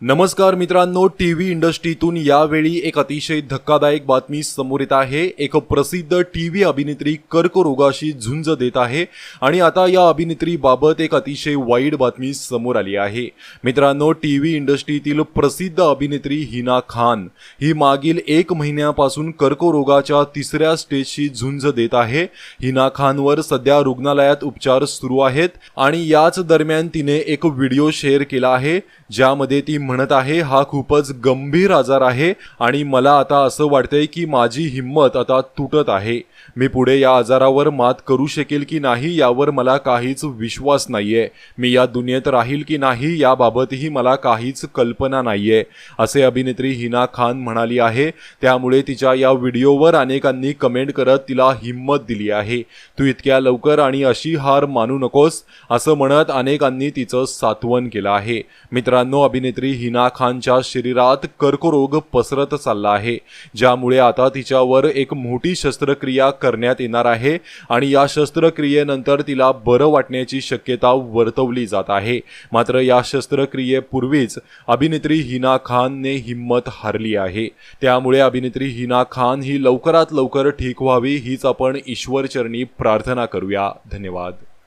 नमस्कार मित्रांनो T V इंडस्ट्रीतून यावेळी एक अतिशय धक्कादायक बातमी समोर येत आहे. एक प्रसिद्ध टी व्ही अभिनेत्री कर्करोगाशी झुंज देत आहे आणि आता या अभिनेत्रीबाबत एक अतिशय वाईट बातमी समोर आली आहे. मित्रांनो टी व्ही इंडस्ट्रीतील प्रसिद्ध अभिनेत्री हिना खान ही मागील एक महिन्यापासून कर्करोगाच्या तिसऱ्या स्टेजशी झुंज देत आहे. हिना खानवर सध्या रुग्णालयात उपचार सुरू आहेत आणि याच दरम्यान तिने एक व्हिडिओ शेअर केला आहे ज्यामध्ये ती म्हणत आहे हा खूपच गंभीर आजार आहे आणि मला आता असं वाटतंय की माझी हिंमत आता तुटत आहे. मी पुढे या आजारावर मात करू शकेल की नाही यावर मला काहीच विश्वास नाहीये. मी या दुनियेत राहील की नाही याबाबतही मला काहीच कल्पना नाहीये. असे अभिनेत्री हिना खान म्हणाली आहे. त्यामुळे तिच्या या व्हिडिओवर अनेकांनी कमेंट करत तिला हिंमत दिली आहे. तू इतक्या लवकर आणि अशी हार मानू नकोस असं म्हणत अनेकांनी तिचं सात्वन केलं आहे. मित्रांनो अभिनेत्री हिना खानच्या शरीरात कर्करोग पसरत चालला आहे ज्यामुळे आता तिच्यावर एक मोठी शस्त्रक्रिया करण्यात येणार आहे आणि या शस्त्रक्रियेनंतर तिला बरं वाटण्याची शक्यता वर्तवली जात आहे. मात्र या शस्त्रक्रियेपूर्वीच अभिनेत्री हिना खानने हिंमत हारली आहे. त्यामुळे अभिनेत्री हिना खान ही लवकरात लवकर ठीक व्हावी हीच आपण ईश्वरचरणी प्रार्थना करूया. धन्यवाद.